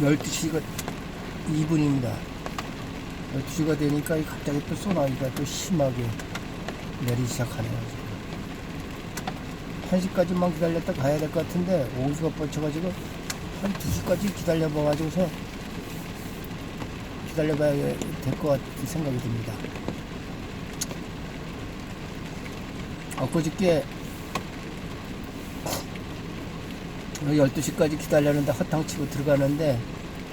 12시가 2분입니다. 12시가 되니까 갑자기 또 소나기가 또 심하게 내리기 시작하네요. 1시까지만 기다렸다 가야 될 것 같은데 오후가 뻗쳐가지고 한 2시까지 기다려봐가지고서 기다려봐야 될 것 같은 생각이 듭니다. 엊그저께 12시까지 기다렸는데 허탕치고 들어가는데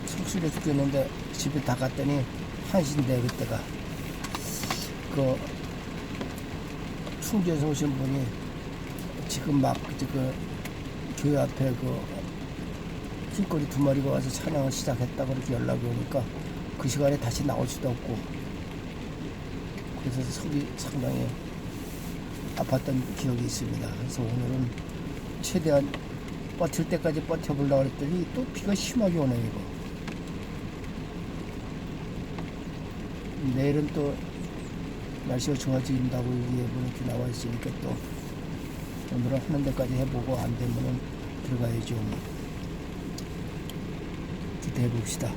속쓰려 죽겠는데 집에 다 갔더니 1시인데 그때가. 그 충주에서 오신 분이 지금 막 그 교회 앞에 그 길거리 두 마리가 와서 찬양을 시작했다고 그렇게 연락이 오니까 그 시간에 다시 나올 수도 없고 그래서 속이 상당히 아팠던 기억이 있습니다. 그래서 오늘은 최대한 버틸 때까지 버텨보려고 했더니 또 비가 심하게 오네 이거. 내일은 또 날씨가 좋아진다고 예보는 이렇게 나와 있으니까 또 오늘은 하는 데까지 해보고 안 되면은 들어가야죠. 기대해 봅시다.